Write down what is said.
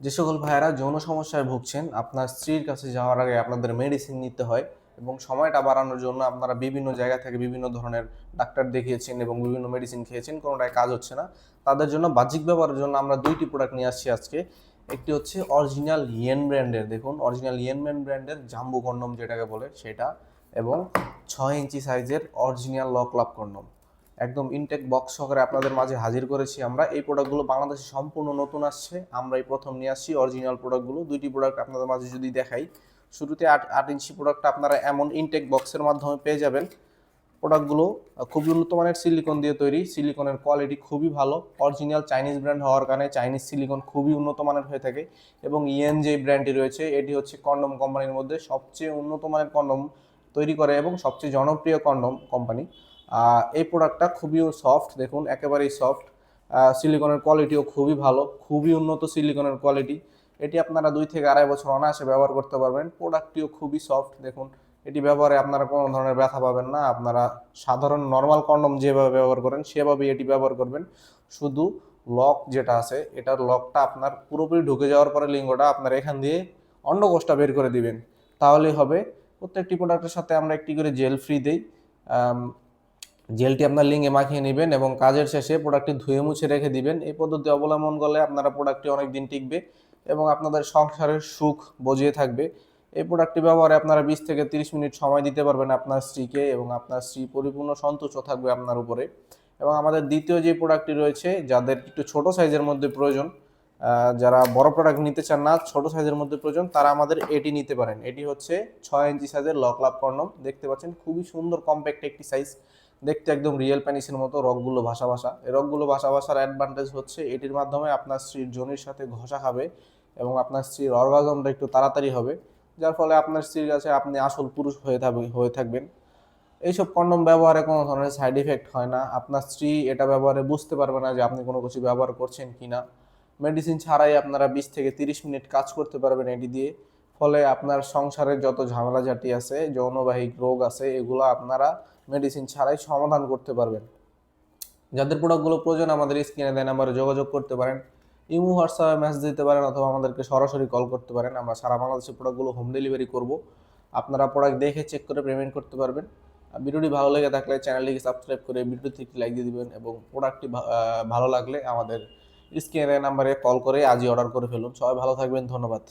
যে সকল ভাইয়েরা যৌন সমস্যায় ভুগছেন, আপনার স্ত্রীর কাছে যাওয়ার আগে আপনাদের মেডিসিন নিতে হয় এবং সময়টা বাড়ানোর জন্য আপনারা বিভিন্ন জায়গা থেকে বিভিন্ন ধরনের ডাক্তার দেখিয়েছেন এবং বিভিন্ন মেডিসিন খেয়েছেন, কোনোটায় কাজ হচ্ছে না। তাদের জন্য বাহ্যিক ব্যবহারের জন্য আমরা দুইটি প্রোডাক্ট নিয়ে আসছি আজকে। একটি হচ্ছে অরিজিনাল ইয়েন ব্র্যান্ডের দেখুন অরিজিনাল ইয়েন ব্র্যান্ড ব্র্যান্ডের জাম্বু কন্ডম যেটাকে বলে সেটা এবং ছয় ইঞ্চি সাইজের অরিজিনাল লক লাভ কন্ডম। একদম ইনটেক বক্স সহকারে আপনাদের মাঝে হাজির করেছি আমরা। এই প্রোডাক্টগুলো বাংলাদেশে সম্পূর্ণ নতুন আসছে। আমরা এই প্রথম নিয়ে আসছি অরিজিনাল প্রোডাক্টগুলো দুইটি প্রোডাক্ট আপনাদের মাঝে যদি দেখাই, শুরুতে আট আট ইঞ্চি প্রোডাক্টটা আপনারা এমন ইনটেক বক্সের মাধ্যমে পেয়ে যাবেন। প্রোডাক্টগুলো খুবই উন্নত মানের সিলিকন দিয়ে তৈরি। সিলিকনের কোয়ালিটি খুবই ভালো। অরিজিনাল চাইনিজ ব্র্যান্ড হওয়ার কারণে চাইনিজ সিলিকন খুবই উন্নত মানের হয়ে থাকে এবং ইএন যে ব্র্যান্ডটি রয়েছে। এটি হচ্ছে কন্ডম কোম্পানির মধ্যে সবচেয়ে উন্নত মানের কন্ডম তৈরি করে এবং সবচেয়ে জনপ্রিয় কন্ডম কোম্পানি এই প্রোডাক্টটা খুবই সফট দেখুন, একেবারেই সফট সিলিকনের কোয়ালিটিও খুবই ভালো, খুবই উন্নত সিলিকনের কোয়ালিটি এটি আপনারা দুই থেকে আড়াই বছর অনায়াসে ব্যবহার করতে পারবেন। প্রোডাক্টটিও খুবই সফট দেখুন, এটি ব্যবহারে আপনারা কোনো ধরনের ব্যথা পাবেন না। আপনারা সাধারণ নর্মাল কন্ডম যেভাবে ব্যবহার করেন, সেভাবেই এটি ব্যবহার করবেন। শুধু লক যেটা আছে, এটার লকটা আপনার পুরোপুরি ঢুকে যাওয়ার পরে লিঙ্গটা আপনার এখান দিয়ে অন্ডকোষটা বের করে দিবেন। তাহলেই হবে। প্রত্যেকটি প্রোডাক্টের সাথে আমরা একটি করে জেল ফ্রি দিই। জেলটি আপনার লিঙ্গে মাখিয়ে নেবেন এবং কাজের শেষে প্রোডাক্টটি ধুয়ে মুছে রেখে দিবেন। এই পদ্ধতি অবলম্বন করলে আপনারা প্রোডাক্টটি অনেক দিন টিকবে এবং আপনাদের সংসারের সুখ বজিয়ে থাকবে। এই প্রোডাক্টটি ব্যবহারে আপনারা বিশ থেকে তিরিশ মিনিট সময় দিতে পারবেন আপনার স্ত্রীকে এবং আপনার স্ত্রী পরিপূর্ণ সন্তুষ্ট থাকবে আপনার উপরে। এবং আমাদের দ্বিতীয় যে প্রোডাক্টটি রয়েছে, যাদের একটু ছোট সাইজের মধ্যে প্রয়োজন যারা বড় প্রোডাক্ট নিতে চান না, ছোট সাইজের মধ্যে প্রয়োজন, তারা আমাদের এটি নিতে পারেন। এটি হচ্ছে ছয় ইঞ্চি সাইজের লক লাভ কর্নম দেখতে পাচ্ছেন, খুবই সুন্দর কম্প্যাক্ট একটি সাইজ দেখতে একদম রিয়েল প্যানিসের মতো রকগুলো ভাসা ভাসা। এই রকগুলো ভাসা ভাসার অ্যাডভান্টেজ হচ্ছে এটির মাধ্যমে আপনার স্ত্রীর জনির সাথে ঘষা খাবে এবং আপনার স্ত্রীর অর্গাজমটা একটু তাড়াতাড়ি হবে, যার ফলে আপনার স্ত্রীর কাছে আপনি আসল পুরুষ হয়ে থাকবে, হয়ে থাকবেন। এইসব কন্ডম ব্যবহারে কোনো ধরনের সাইড ইফেক্ট হয় না। আপনার স্ত্রী এটা ব্যবহারে বুঝতে পারবে না যে আপনি কোনো কিছু ব্যবহার করছেন কি না মেডিসিন ছাড়াই আপনারা বিশ থেকে তিরিশ মিনিট কাজ করতে পারবেন এটি দিয়ে। ফলে আপনার সংসারের যত ঝামেলা ঝাঁটি আছে, যৌনবাহিক রোগ আছে, এগুলো আপনারা মেডিসিন ছাড়াই সমাধান করতে পারবেন। যাদের প্রোডাক্টগুলো প্রয়োজন, আমাদের স্ক্রিনে দেয় নাম্বারে যোগাযোগ করতে পারেন, ইমো, হোয়াটসঅ্যাপে মেসেজ দিতে পারেন অথবা আমাদেরকে সরাসরি কল করতে পারেন। আমরা সারা বাংলাদেশে প্রোডাক্টগুলো হোম ডেলিভারি করব। আপনারা প্রোডাক্ট দেখে চেক করে পেমেন্ট করতে পারবেন। ভিডিওটি ভালো লেগে থাকলে চ্যানেলটিকে সাবস্ক্রাইব করে ভিডিওটি একটি লাইক দিয়ে দিবেন এবং প্রোডাক্টটি ভালো লাগলে আমাদের স্ক্রিনে নাম্বারে কল করে আজই অর্ডার করে ফেলুন। সবাই ভালো থাকবেন, ধন্যবাদ।